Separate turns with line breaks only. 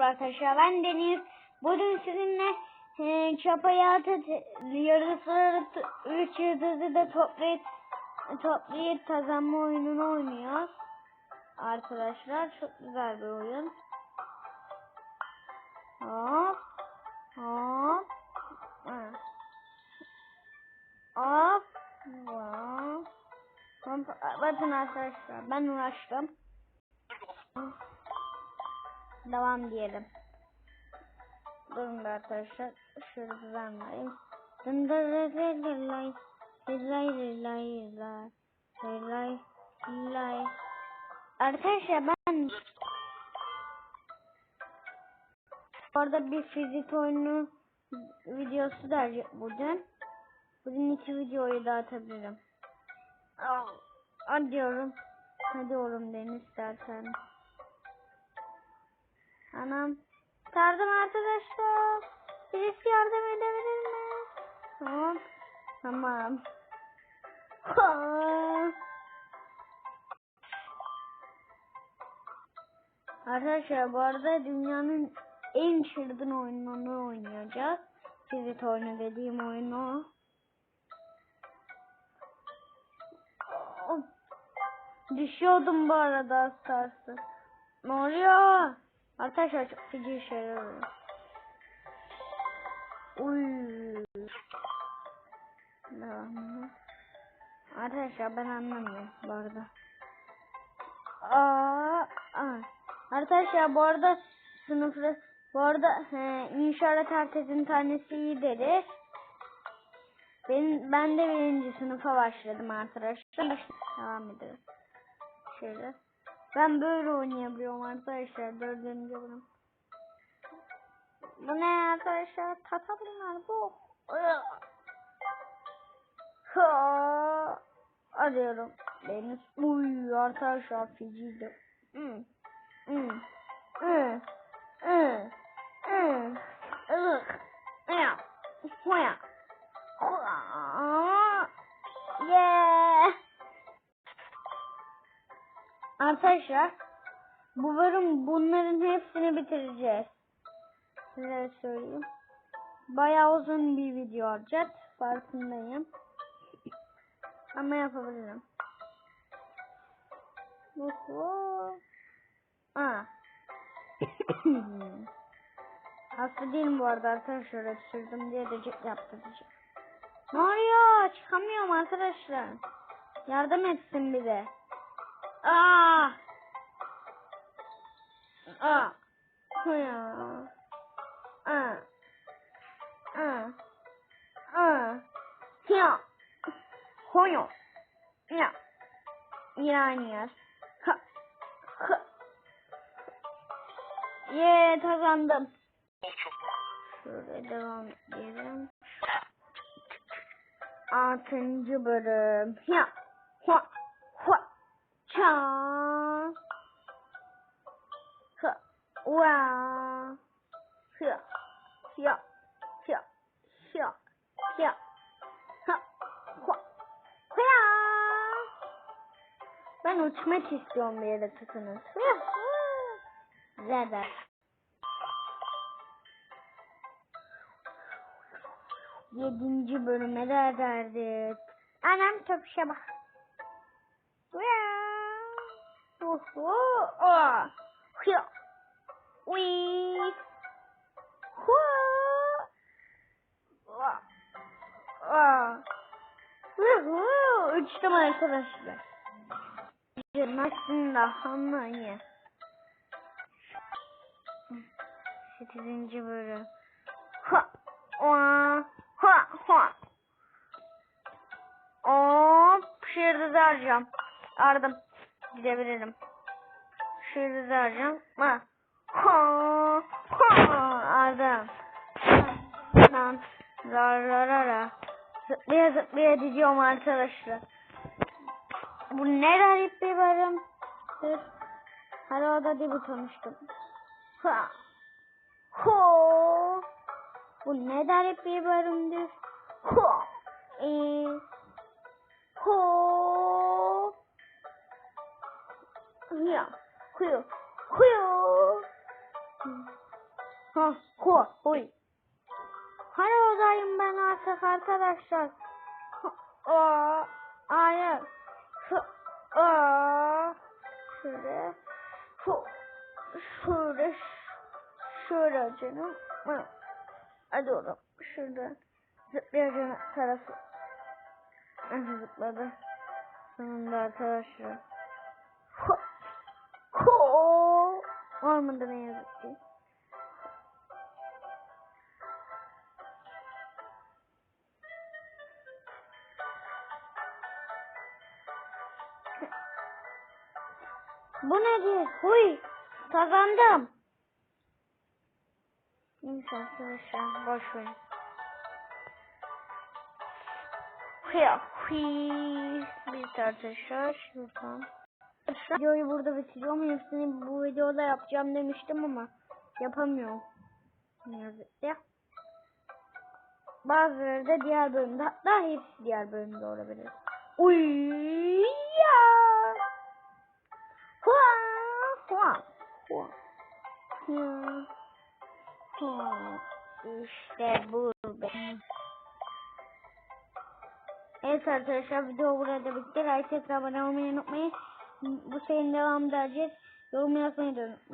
merhaba arkadaşlar ben Deniz. Bugün sizinle e, çapayı atıp yarısları üç yıldızı da toplayıp toplayıp kazanma oyununu oynuyoruz. Arkadaşlar çok güzel bir oyun. Hop. Hop. Hop. Hop. Bakın arkadaşlar ben uğraştım. Devam diyelim. Durun da arkadaşlar. Şöyle düzenleyeyim. Dındırırırırlay. Hillay hillay hillay. Hillay hillay. Arkadaşlar ben orada bir fizik oyunu videosu da bugün. Bugün iki videoyu da atabilirim. Hadi diyorum. Hadi oğlum Deniz istersen. Anam. Yardım arkadaşlar. Birisi yardım edebilir mi? Tamam. Tamam. Ha. Arkadaşlar bu arada dünyanın en çılgın oyununu oynayacağız. Fizik oyunu dediğim oyunu. Oh. Düşüyordum bu arada az. Ne oluyor? Arkadaşlar çok feci şeyler oluyor. Uy. Arkadaşlar ben anlamıyorum bu arada. Aa, aa. Arkadaşlar bu arada sınıfı bu arada he, inşaat herkesin tanesi iyi deriz. Ben, ben de birinci sınıfa başladım arkadaşlar. Devam edelim. Şöyle. Ben böyle oynayabiliyorum arkadaşlar. Dördüncü bölüm. Bu ne arkadaşlar? Tata bunlar bu. Ha. Arıyorum. Deniz. Uy arkadaşlar feciydi. Hmm. Hmm. Arkadaşlar bu bölüm bunların hepsini bitireceğiz. Size söyleyeyim. Bayağı uzun bir video olacak. Farkındayım. Ama yapabilirim. Aa. Hasta değilim bu arada arkadaşlar. Öksürdüm diye de yaptıracağım. Ne oluyor? Çıkamıyorum arkadaşlar. Yardım etsin bize. Aa! Aa! Ya. Aa! Aa! Aa! Ya. Hoyo. Ya. Yani. Ha. Ha. Ye kazandım. Şöyle devam edelim. Altıncı bölüm. Ya. Ha. Ha. Cha. Ha. Wa. Ya. Ya. Ya. Ya. Ya. Ha. Ha. Ya. Ben uçmak istiyorum bir yere tutunuz. Zeder. Yedinci bölüme de derdik. Anam köpüşe bak. Oho. Oh. Hıya. Uy. Hu. Uhu. Uçtum arkadaşlar. Aslında anlayın. Sekizinci bölüm. Ha. Ha. Ha. Ha. Hop. Şurada da arayacağım. Aradım. Gidebilirim. Şurada da arayacağım. Ha. Ha. Ha. Aradım. Lan. La la la la. Zıplaya zıplaya gidiyorum arkadaşlar. Bu ne garip bir bölüm. Dur. Hadi orada diye butonmuştum. Ha. Ho. Bu ne garip bir bölümdür. Ho. Ee, artık arkadaşlar. Hayır. Şu, aa, şöyle. Şu, şöyle. Şöyle canım. Ha, Hadi oğlum. Şuradan. Zıplayacağım tarafı. Ah, Zıpladı. Sonunda arkadaşlar. Ho. Olmadı ne yazık Bu nedir? Huy. Kazandım. Neyse arkadaşlar boş verin. Huy. Huy. Bir tartışır şuradan. Videoyu burada bitiriyorum. Hepsini bu videoda yapacağım demiştim ama yapamıyorum. Ne yazık ki. Bazıları da diğer bölümde hatta hepsi diğer bölümde olabilir. Uy ya. Hua hua hua. Ya. İşte bu be. Evet arkadaşlar video burada bitti. Like abone olmayı unutmayın. Bu serinin devamı da Yorum yazmayı da unutmayın.